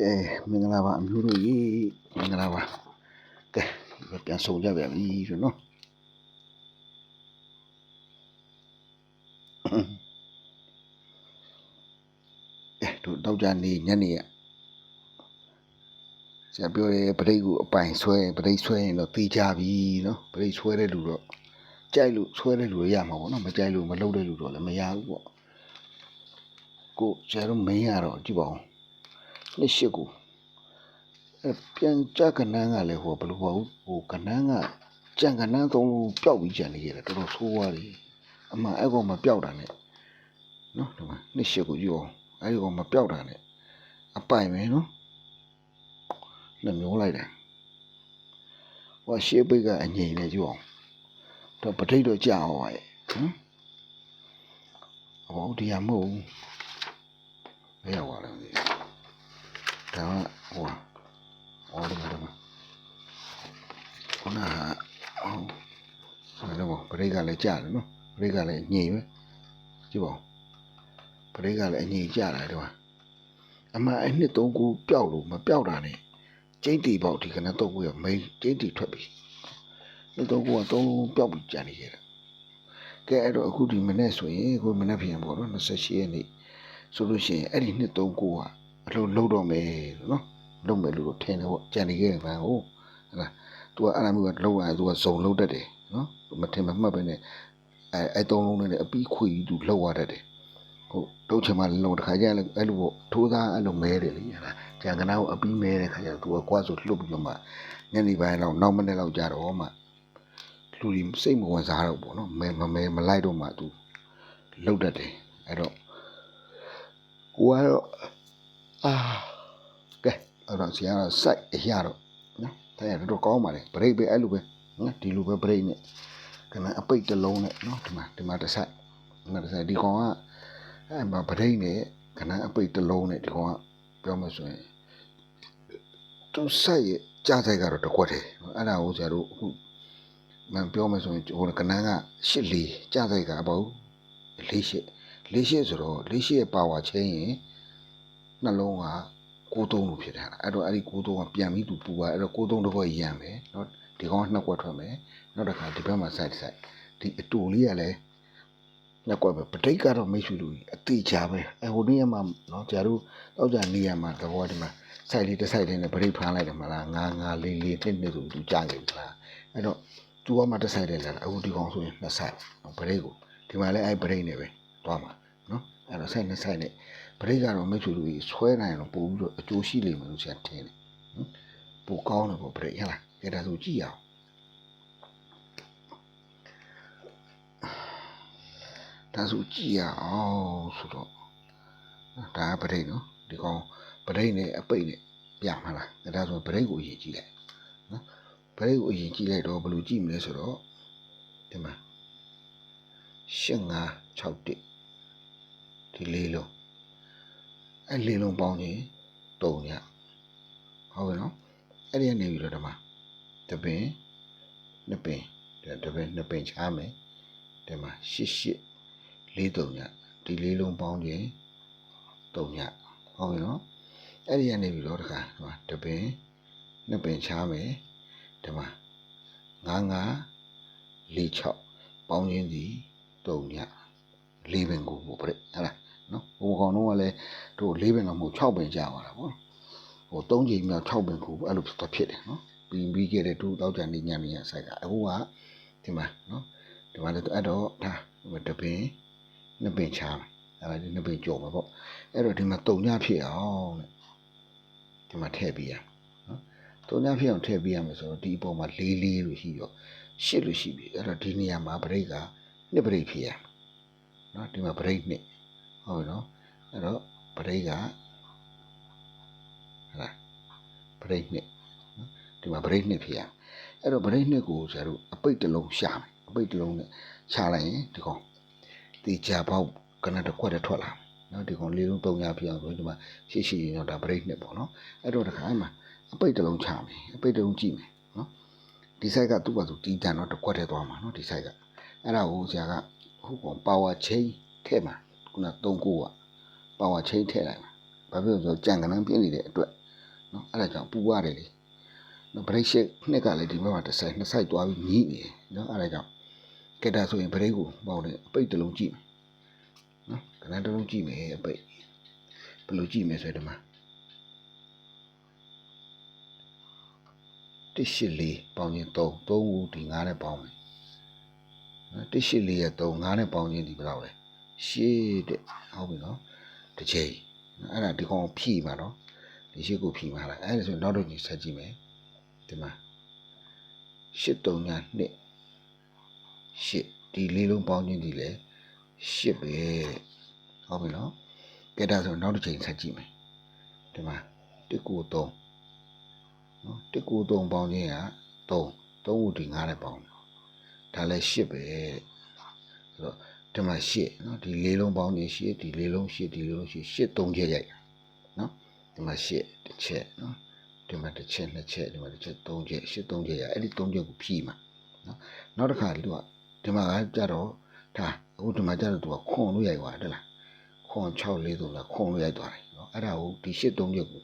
ကဲမင်္ဂလာပါအမျိုးတို့ရေမင်္ဂလာပါကဲပြန်ဆုံကြပြန်ပြီဆိုနော်အဲတို့တော့ကြနေညနေရဆရာပြောတယ်ပရိတ်ကိုအပိုင်ဆွဲပရိတ်ဆွဲရင်တော့သိကြပြီနော်ပရိတ်ဆွဲတဲ့လူတော့ကြိုက်လို့ဆွဲတဲ့လူရရမှာပေါ့နော်မကြိုက်လို့မလုပ်တဲ့လူတော့လည်းမရဘူးပေါ့ကိုဆရာတို့မင်းရတော့ကြည့်ပါဦး နှစ်ရှစ်ကိုအဲပြန်ကြကနန်းကလည်းဟိုဘယ်လိုပါဘူးဟိုကနန်းကကြံကနန်းသုံးလုံးပျောက်ပြီးကြံနေရတယ်တော်တော်ဆိုးသွားတယ်အမှန်အဲ့ကောင်မပျောက်တာနဲ့နော်ဒီမှာနှစ်ရှစ်ကိုယူအောင်အဲ့ဒီကောင်မပျောက်တာနဲ့အပိုင်ပဲနော်နှမျိုးလိုက်တယ်ဟိုရှေးပိတ်ကအငိမ့်နဲ့ယူအောင်တော့ပဋိတ်တော့ကြာအောင်ပါရဲ့ဟမ်ဟောဒီရမဟုတ်ဘူးဘယ်ရောက်လာလဲ ဒါကဟိုဟောတယ်မလားခုနကဟောဆယ်တော့ပရိတ်ကလည်းကြားတယ်နော်ပရိတ်ကလည်းညင်ပဲကြည့်ပါဦးပရိတ်ကလည်းအငြိမ်ကြတာတော့အမှအဲ့နှစ်သုံးခုပျောက်လို့မပျောက်တာနဲ့ကျိတ်တီပေါက်ဒီကနေ့တော့ကိုရမိန်ကျိတ်တီထွက်ပြီနှစ်သုံးခုကသုံးလုံးပျောက်ပြီးကြံနေခဲ့တာကဲအဲ့တော့အခုဒီမနေ့ဆိုရင်အခုမနေ့ပြန်ပေါ့နော်28ရက်နေ့ဆိုလို့ရှိရင်အဲ့ဒီနှစ်သုံးခုက အလုပ်လုပ်တော့မယ်နော်လုပ်မယ်လို့တော့ထင်တယ်ပေါ့ကြံနေခဲ့တယ်ဗျာဟုတ်ဟလား तू ကအဲ့လိုမျိုးကလုံးဝ तू ကဇုံလုံးတတ်တယ်နော်မထင်မမှတ်ပဲနဲ့အဲအဲသုံးလုံးနဲ့အပီးခွေကြီး तू လောက်ရတတ်တယ်ဟုတ်တော့ချင်မှလုံးတစ်ခါကျရင်အဲ့လိုပေါ့ထိုးသားအဲ့လိုမဲတယ်လေဟလားကြံကနာကိုအပီးမဲတဲ့ခါကျတော့ तू ကကွာဆိုလှုပ်ပြီးတော့မှညနေပိုင်းတော့နောက်မနေ့လောက်ကြာတော့မှလူကြီးစိတ်မဝင်စားတော့ပေါ့နော်မဲမမဲမလိုက်တော့မှ तू လှုပ်တတ်တယ်အဲ့တော့ကိုကတော့ အာကဲအဲ့တော့ဆရာကစိုက်အရာတော့နော်ဒါရတော့ကောင်းပါလေဘရိတ်ပဲအဲ့လိုပဲနော်ဒီလိုပဲဘရိတ်နဲ့ခဏအပိတ်တစ်လုံးနဲ့နော်ဒီမှာဒီမှာတစ်ဆိုင်ဒီမှာတစ်ဆိုင်ဒီကောင်ကအဲ့မှာဘရိတ်နဲ့ခဏအပိတ်တစ်လုံးနဲ့ဒီကောင်ကပြောမှဆိုရင်သူစိုက်ရဲ့ကြားဆိုင်ကတော့တစ်ခွက်တယ်အဲ့ဒါကိုဆရာတို့အခုမပြောမှဆိုရင်ဟိုကနန်းကရှစ်လီကြားဆိုင်ကအပေါ့လေးရှစ်လေးရှစ်ဆိုတော့လေးရှစ်ရဲ့ပါဝါချင်းရင် နှလုံးကကိုသုံးလို့ဖြစ်တယ်အဲ့တော့အဲ့ဒီကိုသုံးကပြန်ပြီးသူပူပါအဲ့တော့ကိုသုံးတစ်ခွက်ရံမယ်နော်ဒီကောင်ကနှစ်ခွက်ထွက်မယ်နောက်တစ်ခါဒီဘက်မှာစိုက်စိုက်ဒီအတူလေးကလည်းနှစ်ခွက်ပဲပဋိတ်ကတော့မိတ်ဆွေလူကြီးအတိချပဲအဲဟိုနေ့မှနော်ကျာတို့တောက်ကြနေရမှာတဘောဒီမှာစိုက်လေးတစ်စိုက်လေးနဲ့ပဋိတ်ဖမ်းလိုက်တယ်မလားငါငါလေးလေးတစ်နှစ်ဆိုသူကြားနေပြီလားအဲ့တော့သူကမှတစ်စိုက်လေးလာအခုဒီကောင်ဆိုရင်နှစ်စိုက်ပဋိတ်ကိုဒီမှာလည်းအဲ့ပဋိတ်နေပဲသွားမှာနော်အဲ့တော့စိုက်နှစ်စိုက်နဲ့ ဘရိတ်ကတော့မိတ်ဆွေတို့ကြီးဆွဲနိုင်တော့ပို့ပြီးတော့အကျိုးရှိလိမ့်မယ်လို့ဆရာထင်တယ်နော်ပိုကောင်းတယ်ပေါ့ဘရိတ်ဟဲ့လားကဲဒါဆိုကြည့်ရအောင်ဒါဆိုကြည့်ရအောင်ဆိုတော့ဒါကဘရိတ်နော်ဒီကောင်ဘရိတ်နဲ့အပိတ်နဲ့ပြမှာလားဒါဆိုဘရိတ်ကိုအရင်ကြည့်လိုက်နော်ဘရိတ်ကိုအရင်ကြည့်လိုက်တော့ဘယ်လိုကြည့်မလဲဆိုတော့ဒီမှာ၈၅6တိဒီလေးလုံး အဲ့လေးလုံးပေါင်းရင်3ညဟုတ်ကဲ့နော်အဲ့ဒီကနေပြီးတော့ဒီမှာတပင်နှစ်ပင်တပင်နှစ်ပင်ချားမယ်ဒီမှာရှစ်ရှစ်လေး3ညဒီလေးလုံးပေါင်းရင်3ညဟုတ်ကဲ့နော်အဲ့ဒီကနေပြီးတော့တခါဒီမှာတပင်နှစ်ပင်ချားမယ်ဒီမှာ9 9 4 6ပေါင်းရင်ဒီ3ညလေးပင်ကိုပို့ပြဟုတ်လား နော်ဟိုကောင်တော့ကလည်းတို့၄ပင်တော့မဟုတ်6ပင်ကြာပါတာပေါ့ဟို၃ချိန်မြောက်6ပင်ခုအဲ့လိုဖြစ်တယ်နော်ပြီးပြီးခဲ့တဲ့တို့တောက်ကြနေညနေရဆိုင်ကအခုကဒီမှာနော်ဒီမှာလည်းအဲ့တော့ဒါတပင်နှစ်ပင်ချာအဲ့ဒါဒီနှစ်ပင်ကြော်မှာပေါ့အဲ့တော့ဒီမှာတုံညဖြစ်အောင်တဲ့ဒီမှာထည့်ပေးရနော်တုံညဖြစ်အောင်ထည့်ပေးရမယ်ဆိုတော့ဒီအပေါ်မှာ၄၄လို့ရှိရောရှစ်လို့ရှိပြီအဲ့တော့ဒီနေရာမှာဗရိတ်ကနှစ်ဗရိတ်ဖြစ်ရနော်ဒီမှာဗရိတ်နှစ် ဟုတ်ပြီနော်အဲ့တော့ပရိတ်ကဟလာပရိတ်နှစ်နော်ဒီမှာပရိတ်နှစ်ဖြစ်ရအဲ့တော့ပရိတ်နှစ်ကိုဆရာတို့အပိတ်တစ်လုံးရှာမယ်အပိတ်တစ်လုံးနဲ့ရှာလိုက်ရင်ဒီကောင်ဒီကြာပေါက်ကနတစ်ခွက်တည်းထွက်လာနော်ဒီကောင်လေးလုံး၃ညဖြစ်အောင်ဆိုဒီမှာရှေ့ရှေ့ရင်တော့ဒါပရိတ်နှစ်ပေါ့နော်အဲ့တော့တခါအဲ့မှာအပိတ်တစ်လုံးချမယ်အပိတ်တစ်လုံးကြည့်မယ်နော်ဒီ site ကသူ့ဘာသူတီးတန်တော့တစ်ခွက်တည်းသွားမှာနော်ဒီ site ကအဲ့ဒါကိုဆရာကဟိုကောင် power chain ထည့်မှာ ခုန3ကိုကပါဝါချိန်ထည့်လိုက်မှာဘာဖြစ်လို့လဲဆိုတော့ကြံကနန်းပြင်းနေတဲ့အတွက်နော်အဲ့ဒါကြောင့်ပူရတယ်လေနော်ဘရိတ်ရှစ်နှစ်ကလည်းဒီဘက်မှာတစ်ဆိုင်နှစ်ဆိုင်သွားပြီးညှိနေတယ်နော်အဲ့ဒါကြောင့်ကက်တာဆိုရင်ဘရိတ်ကိုပေါင်းတယ်အပိတ်တစ်လုံးကြည့်မယ်နော်ခဏတစ်လုံးကြည့်မယ်အပိတ်ဘယ်လိုကြည့်မယ်ဆိုရင်ဒီမှာတစ်ရှစ်လေးပေါင်းရင်3 3ဦးဒီ9နဲ့ပေါင်းမယ်နော်တစ်ရှစ်လေးရဲ့3 9နဲ့ပေါင်းရင်ဒီဘယ်လောက်လဲ ရှစ်တဲ့ဟုတ်ပြီနော်တစ်ချိန်နော်အဲ့ဒါဒီကောင်ဖြည့်ပါနော်ဒီရှစ်ကိုဖြည့်ပါလားအဲ့ဒါဆိုရင်နောက်တစ်ချိန်ဆက်ကြည့်မယ်ဒီမှာရှစ်3ညနှစ်ရှစ်ဒီလေးလုံးပေါင်းခြင်းဒီလေရှစ်ပဲတဲ့ဟုတ်ပြီနော်ကဲဒါဆိုနောက်တစ်ချိန်ဆက်ကြည့်မယ်ဒီမှာ1ကို3နော်1ကို3ပေါင်းခြင်းက3 3ဦးဒီ9နဲ့ပေါင်းတယ်ဒါလည်းရှစ်ပဲတဲ့ဆိုတော့ ဒီမှာရှစ်နော်ဒီလေးလုံးပေါင်းခြင်းရှစ်ဒီလေးလုံးရှစ်ဒီလေးလုံးရှစ်ရှစ်3ချက်ရိုက်တာနော်ဒီမှာရှစ်တစ်ချက်နော်ဒီမှာတစ်ချက်နှစ်ချက်ဒီမှာတစ်ချက်3ချက်ရှစ်3ချက်ရအဲ့ဒီ3ချက်ကိုဖြည့်မှာနော်နောက်တစ်ခါဒီကဒီမှာကကြတော့ဒါအခုဒီမှာကြတော့သူကခွန်လို့ရိုက်သွားတယ်လားခွန်6 4ဆိုလားခွန်လို့ရိုက်သွားတယ်နော်အဲ့ဒါကိုဒီရှစ်3ချက်ကို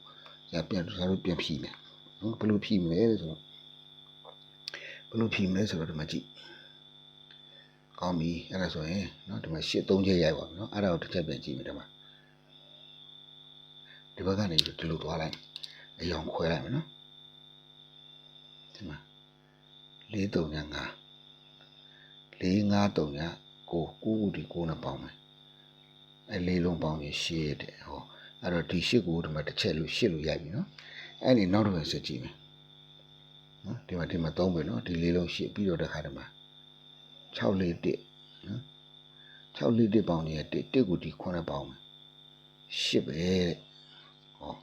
ရပြန်သူတို့ပြန်ဖြည့်မယ်နော်ဘယ်လိုဖြည့်မလဲဆိုတော့ဘယ်လိုဖြည့်မလဲဆိုတော့ဒီမှာကြည့် ကောင်းပြီအဲ့ဒါဆိုရင်နော်ဒီမှာရှစ်3ချက်ရိုက်ပါမယ်နော်အဲ့ဒါကိုတစ်ချက်ပြန်ကြည့်မယ်ဒီမှာဒီဘက်ကနေဒီလိုသွားလိုက်အယောင်ခွဲလိုက်မယ်နော်ဒီမှာ4 3ည5 4 5 3ညကို9ခုဒီ9နဲ့ပေါင်းမယ်အဲလေးလုံးပေါင်းရင်ရှစ်တဲ့ဟောအဲ့တော့ဒီရှစ်ကိုဒီမှာတစ်ချက်လို့ရှစ်လို့ရိုက်ပြီနော်အဲ့ဒီနောက်တစ်ခါဆက်ကြည့်မယ်နော်ဒီမှာဒီမှာ3ပဲနော်ဒီလေးလုံးရှစ်ပြီးတော့တစ်ခါဒီမှာ 6လေး1နော်6လေး1ပေါင်းရင်1 1ကိုဒီ9နဲ့ပေါင်းမယ်ရှစ်ပဲတဲ့ဟော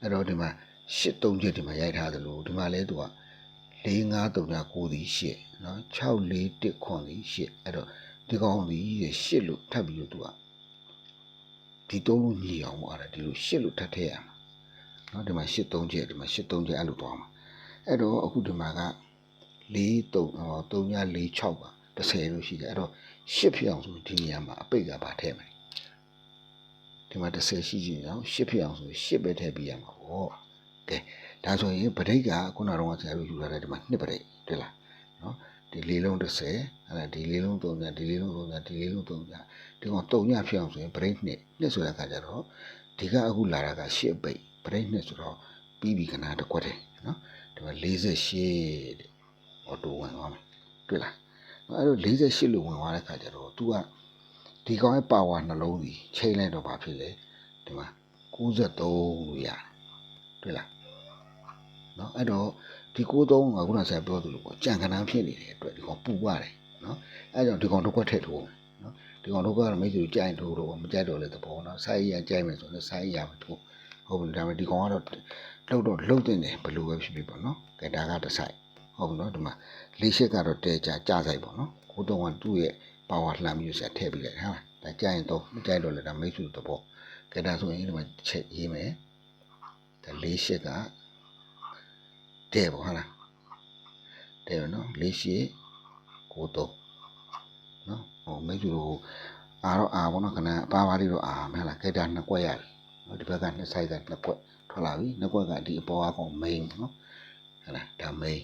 အဲ့တော့ဒီမှာရှစ်3ချက်ဒီမှာရိုက်ထားသလိုဒီမှာလဲသူက4 5 3ည9ဒီရှစ်နော်6 4 1ခွန်ဒီရှစ်အဲ့တော့ဒီကောင်ဒီရှစ်လို့ထပ်ပြီးတော့သူကဒီသုံးလို့ညီအောင်ပေါ့အဲ့ဒါဒီလိုရှစ်လို့ထပ်ထည့်ရမှာနော်ဒီမှာရှစ်3ချက်ဒီမှာရှစ်3ချက်အဲ့လိုသွားမှာအဲ့တော့အခုဒီမှာက4 3ဟော3ည4 6ပါ 30လို့ရှိတယ်အဲ့တော့ရှစ်ဖြစ်အောင်ဆိုဒီနေရာမှာအပိတ်ကပါထည့်မယ်ဒီမှာ30ရှိကြည့်အောင်ရှစ်ဖြစ်အောင်ဆိုရှစ်ပဲထည့်ပြရမှာပေါ့ကဲဒါဆိုရင်ပဋိတ်ကခုနကတော့ဆရာတို့ယူလာတဲ့ဒီမှာနှစ်ပဋိတ်တွေ့လားနော်ဒီလေးလုံး30အဲ့ဒါဒီလေးလုံး3ညဒီလေးလုံး3ညဒီလေးလုံး3ညဒီကောင်3ညဖြစ်အောင်ဆိုရင်ပဋိတ်နှစ်နှစ်ဆိုတဲ့အခါကျတော့ဒီကအခုလာတာကရှစ်ပိတ်ပဋိတ်နှစ်ဆိုတော့ပြီးပြီခဏတစ်ခွက်တယ်နော်ဒီမှာ48တဲ့အော်တိုဝင်သွားမယ်တွေ့လား အဲ့တော့48လို့ဝင်သွားတဲ့အခါကျတော့ तू ကဒီကောင်ရဲ့ပါဝါနှလုံးကြီးချိန်လိုက်တော့ဘာဖြစ်လဲဒီမှာ93လို့ရတယ်တွေ့လားနော်အဲ့တော့ဒီ93ကခုနဆက်ပြောသလိုပေါ့ကြံခဏဖြစ်နေတဲ့အတွက်ဒီကောင်ပူရတယ်နော်အဲ့ကြောင့်ဒီကောင်တော့ကွက်ထည့်ထိုးနော်ဒီကောင်တော့ကတော့မိတ်ဆွေကြိုင်ထိုးတော့မကြိုက်တော့လေသဘောနော်ဆိုင်းရကြိုက်မယ်ဆိုရင်ဆိုင်းရမထိုးဟုတ်ပြီဒါပေမဲ့ဒီကောင်ကတော့လှုပ်တော့လှုပ်တင်တယ်ဘယ်လိုပဲဖြစ်ဖြစ်ပေါ့နော်ကဲဒါကတစ်ဆိုင် ဟုတ်ပြီနော်ဒီမှာလေးရှစ်ကတော့တဲကြကြဆိုင်ပေါ့နော်ကိုတော့ကသူ့ရဲ့ပါဝါလှမ်းပြီးဆက်ထည့်ပြီးလိုက်ဟာဒါကြိုင်တော့မကြိုက်တော့လေဒါမိတ်ဆွေသဘောကဲဒါဆိုရင်ဒီမှာချက်ရေးမယ်ဒါလေးရှစ်ကတဲ့ပေါ့ဟုတ်လားတဲ့နော်လေးရှစ်ကိုတော့နော်ဟိုမိတ်ဆွေတို့အာတော့အာပေါ့နော်ခဏအပါပါလေးတော့အာမဟုတ်လားကဲဒါနှစ်ကွက်ရတယ်နော်ဒီဘက်ကနှစ်ဆိုင်ကနှစ်ကွက်ထွက်လာပြီနှစ်ကွက်ကဒီအပေါ်အကောင် main နော်ဟုတ်လားဒါ main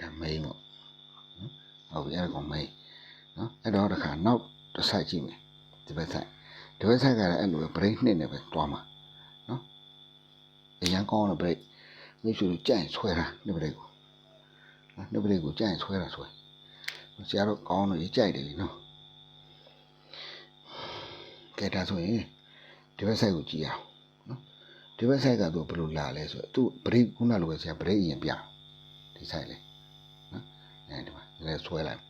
ဒါ main ပေါ့နော်ဟုတ်ပြီအဲ့ဒါကောင် main နော်အဲ့တော့တစ်ခါနောက်တစ်ဆိုင်ကြည့်မယ်ဒီဘက်ဆိုင်ဒီဘက်ဆိုင်ကလည်းအဲ့လိုပဲ break နှစ်နဲ့ပဲတွားမှာနော်အရန်ကောင်းတဲ့ break မိတ်ဆွေတို့ကြိုင်ဆွဲတာနှစ် break ကိုနော်နှစ် break ကိုကြိုင်ဆွဲတာဆွဲဆရာတို့ကောင်းလို့ကြိုက်တယ်လीနော်ကဲဒါဆိုရင်ဒီဘက်ဆိုင်ကိုကြည့်အောင်နော်ဒီဘက်ဆိုင်ကသူဘယ်လိုလာလဲဆိုတော့သူ break ခုနလိုပဲဆရာ break အရင်ပြဒီဆိုင်လေနော် အဲဒီမှာလည်းဆွဲလိုက်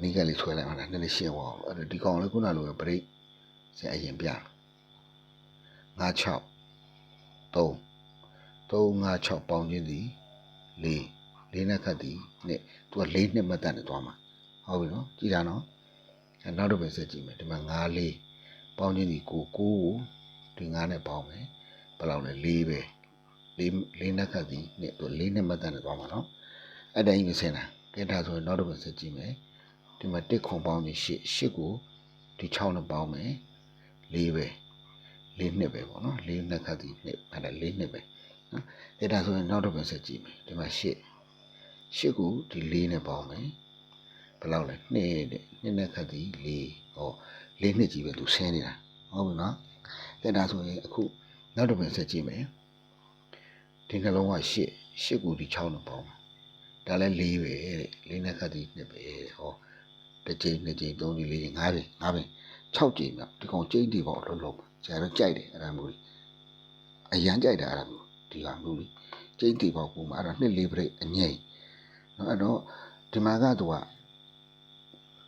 နီးကလေးဆွဲလိုက်မှလားနည်းနည်းရှင်းသွားအောင်အဲ့ဒီကောင်လေးခုနလိုပဲ break ဆရာအရင်ပြ56 3 356ပေါင်းခြင်းသည်4 4နဲ့ခတ်သည်နှစ်သူက4နှစ်မှတ်တတ်နေသွားမှာဟုတ်ပြီနော်ကြည်တာနော်အဲနောက်တော့ပဲဆက်ကြည့်မယ်ဒီမှာ9 4ပေါင်းခြင်းသည်9 9ကိုဒီ9နဲ့ပေါင်းမယ်ဘယ်လောက်လဲ4ပဲ4 4နဲ့ခတ်သည်နှစ်သူ4နှစ်မှတ်တတ်နေသွားမှာနော်အဲ့တိုင်းပဲဆင်းတာ ကဲဒါဆိုရင်နောက်တော့ပဲဆက်ကြည့်မယ်ဒီမှာ1ခွန်ပေါင်းခြင်း8 8ကိုဒီဒီ6နဲ့ပေါင်းမယ်4ပဲ4နှစ်ပဲပေါ့နော်4နှစ်ခတ်ဒီနှစ်အဲ့ဒါ4နှစ်ပဲနော်အဲ့ဒါဆိုရင်နောက်တော့ပြန်ဆက်ကြည့်မယ်ဒီမှာ8 8ကိုဒီ4နဲ့ပေါင်းမယ်ဘယ်လောက်လဲ2တဲ့2နဲ့ခတ်ဒီ4ဟော4နှစ်ကြီးပဲသူဆင်းနေတာဟုတ်ပြီနော်အဲ့ဒါဆိုရင်အခုနောက်တော့ပြန်ဆက်ကြည့်မယ်ဒီနှလုံးက8 8ကိုဒီ6နဲ့ပေါင်းမယ် ဒါလည်း4ပဲတဲ့4နဲ့ခတ်ဒီနှစ်ပဲဟောတစ်ကြိမ်နှစ်ကြိမ်သုံးကြိမ်လေးကြိမ်ငါးကြိမ်ငါးကြိမ်6ကြိမ်မြောက်ဒီကောင်ကျိန်းတီပေါ့လုံးလုံးဆရာတို့ကြိုက်တယ်အဲ့ဒါမျိုးကြီးအရန်ကြိုက်တာအဲ့ဒါမျိုးဒီဟာမျိုးကြီးကျိန်းတီပေါ့ပုံမှာအဲ့ဒါနှစ်လေးပြိအငိမ့်နော်အဲ့တော့ဒီမှာကသူကဘယ်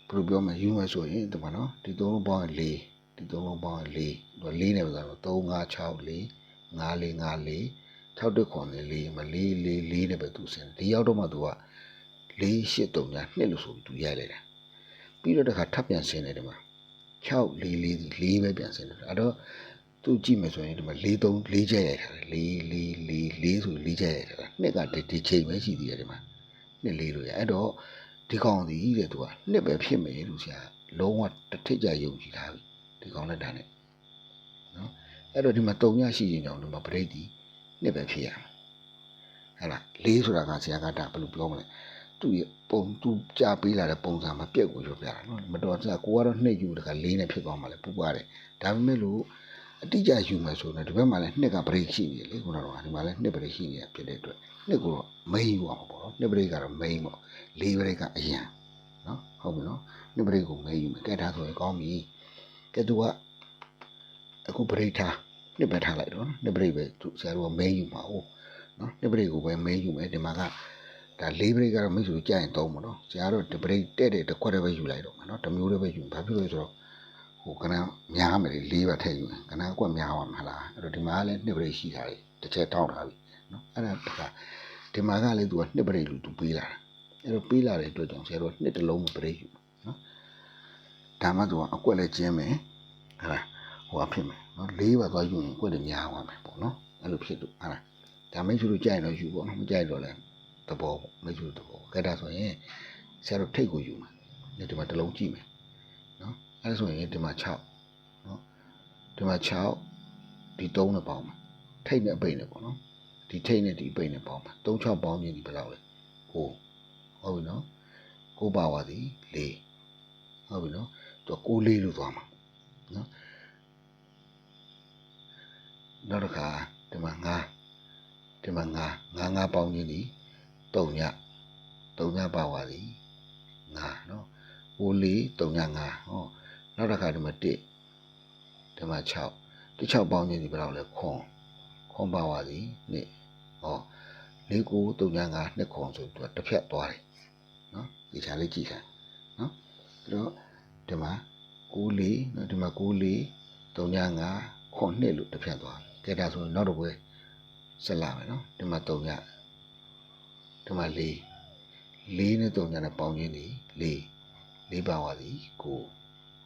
လိုပြောမလဲယူမယ်ဆိုရင်ဒီမှာနော်ဒီသုံးလုံးပေါင်းရင်4ဒီသုံးလုံးပေါင်းရင်4သူက4နဲ့ပဲဆိုတော့3 5 6 4 5 4 5 4 6တက်ခွန်လေးလေးမလေးလေးလေးနဲ့ပဲသူစင်ဒီရောက်တော့မှသူက4 8 3ညာနှစ်လို့ဆိုပြီးသူရိုက်လိုက်တာပြီးတော့တခါထပ်ပြန်ဆင်းတယ်ဒီမှာ6 4 4ဒီ4ပဲပြန်ဆင်းတယ်အဲ့တော့သူကြည့်မယ်ဆိုရင်ဒီမှာ4 3 4ချက်ရိုက်ထားတယ်4 4 4 4ဆို4ချက်ရိုက်ထားတာနှစ်ကဒီဒီချိန်ပဲရှိသေးတယ်ဒီမှာနှစ်လေးလို့ရအဲ့တော့ဒီကောင်စီတဲ့သူကနှစ်ပဲဖြစ်မယ်လို့ဆရာလုံးဝတစ်ထစ်ကြယုံကြည်ထားပြီဒီကောင်လက်တန်းနဲ့နော်အဲ့တော့ဒီမှာ3ညရှိရင်ကြောင့်ဒီမှာပရိတ်တီ နှစ်ပဲဖြစ်ရမှာဟဲ့လားလေးဆိုတာကဆရာကဒါဘယ်လိုပြောမလဲသူ့ရဲ့ပုံသူကြားပေးလာတဲ့ပုံစံမပြက်ကိုပြောပြတာနော်မတော်ဆရာကိုကတော့နှစ်ယူတကလေးနဲ့ဖြစ်သွားမှလည်းပူပါတယ်ဒါပေမဲ့လို့အတိအကျယူမယ်ဆိုတော့ဒီဘက်မှာလည်းနှစ်ကပရိတ်ရှိနေတယ်လေခုနကတော့ဒီမှာလည်းနှစ်ပရိတ်ရှိနေတာဖြစ်တဲ့အတွက်နှစ်ကိုတော့မိန်ယူအောင်ပေါ့နော်နှစ်ပရိတ်ကတော့မိန်ပေါ့လေးပရိတ်ကအရန်နော်ဟုတ်ပြီနော်နှစ်ပရိတ်ကိုမိန်ယူမယ်ကဲဒါဆိုရင်ကောင်းပြီကဲသူကအခုပရိတ်ထား နှစ်ပဲထားလိုက်တော့နှစ်ပရိတ်ပဲသူဆရာတို့ကမိန်ယူမှာဟုတ်နော်နှစ်ပရိတ်ကိုပဲမိန်ယူမယ်ဒီမှာကဒါလေးပရိတ်ကတော့မိတ်ဆွေကြရင်သုံးမှာနော်ဆရာတို့ဒီပရိတ်တဲ့တဲ့တစ်ခွက်တည်းပဲယူလိုက်တော့မှာနော်တစ်မျိုးတည်းပဲယူဘာဖြစ်လို့လဲဆိုတော့ဟိုကနန်းများမယ်လေလေးပါထည့်ယူရင်ကနန်းကွက်များပါမလားအဲ့တော့ဒီမှာလည်းနှစ်ပရိတ်ရှိတာလေတစ်ချက်တောင်းထားပြီနော်အဲ့ဒါတခါဒီမှာကလည်းသူကနှစ်ပရိတ်လူသူပေးလာတာအဲ့တော့ပေးလာတဲ့အတွက်ကြောင့်ဆရာတို့နှစ်တစ်လုံးမပရိတ်ယူနော်ဒါမှသူကအကွက်လည်းကျင်းမယ်ဟဲ့လားဟိုအဖြစ်မယ် နော်လေးပါသွားယူရင်ကွက်တွေများသွားမယ်ပေါ့နော်အဲ့လိုဖြစ်လို့ဟဲ့လားဒါမိတ်ဆွေတို့ကြိုက်တော့ယူပေါ့နော်မကြိုက်တော့လည်းသဘောပေါ့မိတ်ဆွေတို့သဘောကဲဒါဆိုရင်ဆရာတို့ထိတ်ကိုယူမယ်ဒီမှာတစ်လုံးကြည့်မယ်နော်အဲဒါဆိုရင်ဒီမှာ6နော်ဒီမှာ6ဒီ3နဲ့ပေါင်းမှာထိတ်နဲ့အပိတ်နဲ့ပေါ့နော်ဒီထိတ်နဲ့ဒီအပိတ်နဲ့ပေါင်းမှာ3 6ပေါင်းခြင်းဒီဘယ်လောက်လဲ9ဟုတ်ပြီနော်9ပါဝါသည်4ဟုတ်ပြီနော်သူက6လေးလို့သွားမှာနော် နောက်တစ်ခါဒီမှာ9ဒီမှာ9 9 9ပေါင်းခြင်းဒီ3ည3ညပါဝါသည်9နော်ဟိုလေး305ဟောနောက်တစ်ခါဒီမှာ1ဒီမှာ6ဒီ6ပေါင်းခြင်းဒီဘယ်လောက်လဲခွန်ခွန်ပါပါသည်နှစ်ဟော၄9 305နှစ်ခွန်ဆိုတော့တစ်ဖြတ်သွားတယ်နော်ဒီချာလေးကြည့်ခံနော်အဲ့တော့ဒီမှာ6လေးနော်ဒီမှာ6လေး305ခွန်နှစ်လို့တစ်ဖြတ်သွား တယ်ကဲဒါဆိုရင်နောက်တစ်ပွဲဆက်လာမယ်နော်ဒီမှာ3ညဒီမှာ4 4နဲ့3ညနဲ့ပေါင်းခြင်းဒီ4လေးပါပါသည်ကို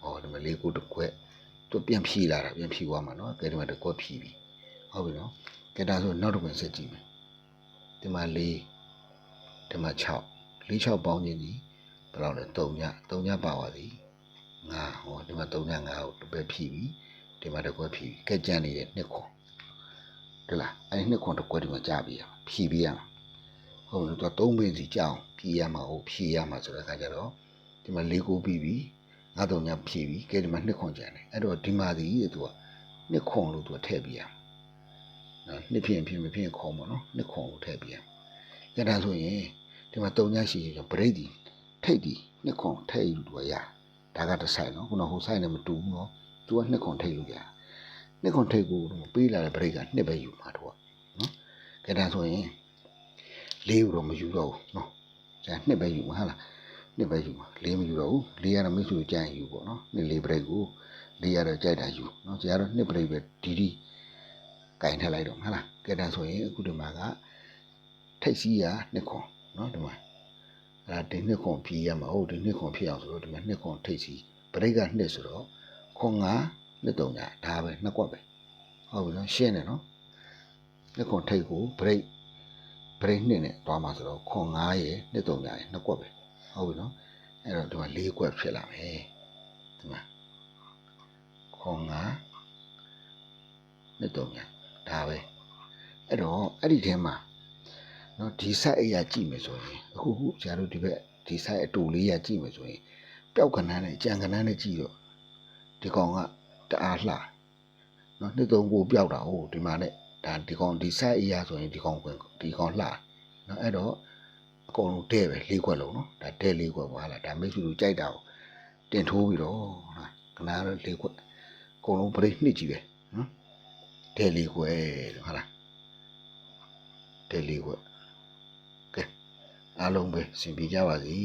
ဟောဒီမှာလေးကိုတစ်ခွက်သူပြန်ဖြီးလာတာပြန်ဖြီးသွားမှာနော်ကဲဒီမှာတစ်ခွက်ဖြီးပြီဟုတ်ပြီနော်ကဲဒါဆိုနောက်တစ်ခွက်ဆက်ကြည့်မယ်ဒီမှာလေးဒီမှာ6လေး6ပေါင်းခြင်းဒီဘယ်လောက်လဲ3ည3ညပါပါသည်9ဟောဒီမှာ3ည9ကိုတစ်ပဲဖြီးပြီဒီမှာတစ်ခွက်ဖြီးပြီကဲကြံနေတဲ့နှစ်ခွန် ဒီလားအဲ့နှစ်ခွန်တစ်ခွက်ဒီမှာကြာပြီဖြီးပြီးရမှာဟုတ်လို့သူက3ပင်စီကြာအောင်ဖြီးရမှာဟုတ်ဖြီးရမှာဆိုတဲ့အခါကျတော့ဒီမှာ၄ကိုပြီးပြီငါတော့ညဖြည့်ပြီကဲဒီမှာနှစ်ခွန်ကျန်တယ်အဲ့တော့ဒီမှာဒီတဲ့သူကနှစ်ခွန်လို့သူကထည့်ပြရနော်နှစ်ဖြစ်ရင်ဖြစ်မဖြစ်ရင်ခွန်ပေါ့နော်နှစ်ခွန်ကိုထည့်ပြရကဲဒါဆိုရင်ဒီမှာတုံညရှိရင်ပရိတ်ဒီထိတ်ဒီနှစ်ခွန်ထည့်ယူလို့ရဒါကတစ်ဆိုင်နော်ခုနဟိုဆိုင်နဲ့မတူဘူးနော်သူကနှစ်ခွန်ထိတ်လို့ရ နှစ်ခွန်ထိတ်ကိုပေးလာတဲ့ပရိတ်ကနှစ်ပဲယူမှာတော့နော်ကဲဒါဆိုရင်လေးကိုတော့မယူတော့ဘူးနော်ကျန်နှစ်ပဲယူမှာဟာလားနှစ်ပဲယူမှာလေးမယူတော့ဘူးလေးကတော့မိတ်ဆွေကြိုက်ယူပေါ့နော်နှစ်လေးပရိတ်ကိုလေးကတော့ကြိုက်တာယူနော်ကျကတော့နှစ်ပရိတ်ပဲဒီဒီကင်ထက်လိုက်တော့ဟုတ်လားကဲဒါဆိုရင်အခုဒီမှာကထိတ်စီးရနှစ်ခွန်နော်ဒီမှာအဲ့ဒါဒီနှစ်ခွန်ဖြီးရမှာဟုတ်ဒီနှစ်ခွန်ဖြီးအောင်ဆိုတော့ဒီမှာနှစ်ခွန်ထိတ်စီးပရိတ်ကနှစ်ဆိုတော့ခွန်ငါ နှစ်တုံညာဒါပဲနှစ်ကွက်ပဲဟုတ်ပြီနော်ရှင်းတယ်နော်နှစ်ခွန်ထိတ်ကိုပရိတ်ပရိတ်နှစ်နဲ့တွားမှာဆိုတော့ခွန်ငါရဲ့နှစ်တုံညာရဲ့နှစ်ကွက်ပဲဟုတ်ပြီနော်အဲ့တော့ဒီမှာ၄ကွက်ဖြစ်လာမယ်ဒီမှာခေါငါနှစ်သုံးညာဒါပဲအဲ့တော့အဲ့ဒီထဲမှာနော်ဒီ site အရာကြည့်မယ်ဆိုရင်အခုခုဆရာတို့ဒီဘက်ဒီ site အတူလေးရကြည့်မယ်ဆိုရင်ပျောက်ကဏ္ဍနဲ့ကြံကဏ္ဍနဲ့ကြည့်တော့ဒီကောင်က တအားလှနော်နှစ်သုံးကိုပျောက်တာဟုတ်ဒီမှာနဲ့ဒါဒီကောင်ဒီ site အရာဆိုရင်ဒီကောင်ကွင်ဒီကောင်လှနော်အဲ့တော့အကုန်လုံးတဲ့ပဲလေးခွက်လုံးနော်ဒါတဲ့လေးခွက်ပါလားဒါမိတ်ဆွေတို့ကြိုက်တာကိုတင်ထိုးပြီးတော့ဟာကနာတော့လေးခွက်အကုန်လုံးပြိနှစ်ကြီးပဲနော်တဲ့လေးခွက်တဲ့ဟုတ်လားတဲ့လေးခွက်ကဲအားလုံးပဲစင်ပြေကြပါစေ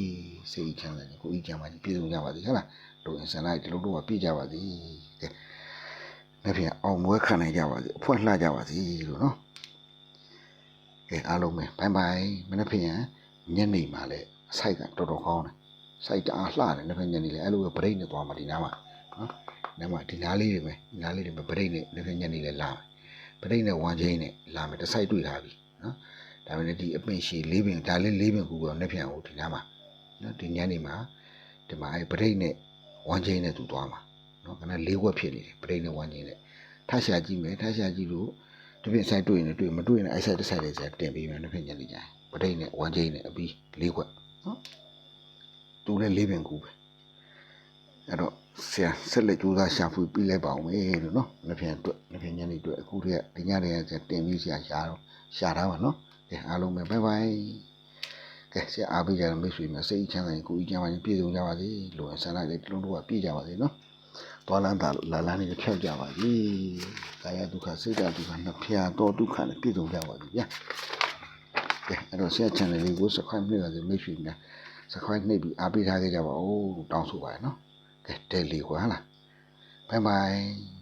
စိတ်ချမ်းသာကြကိုယ်ကြီးချမ်းသာကြပြည့်စုံကြပါစေဟုတ်လားတို့အင်ဆန်လိုက်ဒီလိုတော့ပြည့်ကြပါစေ ကဲနေ့ပြန်အောင်မွေးခံနိုင်ကြပါစေအဖွင့်လှကြပါစေလို့နော်ကဲအားလုံးပဲဘိုင်ဘိုင်မနေ့ဖြန်ညနေမှာလဲဆိုက်ကတော်တော်ကောင်းတယ်ဆိုက်တအားလှတယ်နေ့ဖြန်ညနေလဲအဲ့လိုပဲဗရိတ်နဲ့သွားမှာဒီနားမှာနော်နားမှာဒီနားလေးတွေပဲဒီနားလေးတွေပဲဗရိတ်နဲ့နေ့ဖြန်ညနေလဲလာမယ်ဗရိတ်နဲ့ဝမ်ချင်းနဲ့လာမယ်တစ်ဆိုင်တွေ့ထားပြီနော်ဒါပေမဲ့ဒီအပင်ရှည်လေးပင်ဒါလေးလေးပင်ကူတော့နေ့ဖြန်ဟိုဒီနားမှာနော်ဒီညနေမှာဒီမှာအဲ့ဗရိတ်နဲ့ဝမ်ချင်းနဲ့သူသွားမှာ နော်ခဏလေးဝက်ဖြစ်နေတယ်ဗရိတ်နဲ့ဝမ်ချင်းနဲ့ထရှာကြည့်မယ်ထရှာကြည့်လို့ဒီပြင်ဆိုင်တွေ့ရင်လည်းတွေ့မတွေ့ရင်လည်းအဲ့ဆိုင်တစ်ဆိုင်လေးစတင်ပြီးမယ်နှစ်ဖက်ညနေကြရင်ပဋိနဲ့ဝမ်းချင်းနဲ့အပြီးလေးခွက်နော်သူလည်းလေးပင်ကူပဲအဲ့တော့ဆရာဆက်လက်ကြိုးစားရှာဖွေပြီးလိုက်ပါအောင်မေလို့နော်နှစ်ဖက်အတွက်နှစ်ဖက်ညနေအတွက်အခုတည်းကဒီညတည်းကတင်ပြီးဆရာရှာတော့ရှာထားပါနော်ကဲအားလုံးပဲဘိုင်ဘိုင်ကဲဆရာအားပေးကြတဲ့မိတ်ဆွေများစိတ်ချမ်းသာရင်ကိုယ်ကြီးချမ်းသာရင်ပြည့်စုံကြပါစေလို့ဆန္ဒလေးတစ်လုံးတော့ပြည့်ကြပါစေနော် သွားလန်းတာလာလန်းနေဖြောက်ကြပါစေ။ကာယဒုက္ခစိတ်ဓာတ်ဒုက္ခနှစ်ဖြာတော့ဒုက္ခနဲ့ပြည့်စုံကြပါစေဗျာ။ကဲအဲ့တော့ဆရာ channel လေးကို subscribe နှိပ်ပါစေမိတ်ဆွေများ subscribe နှိပ်ပြီးအားပေးထားခဲ့ကြပါဦးတောင်းဆိုပါရနော်။ကဲတယ်လီကွာဟလား။ဘိုင်ဘိုင်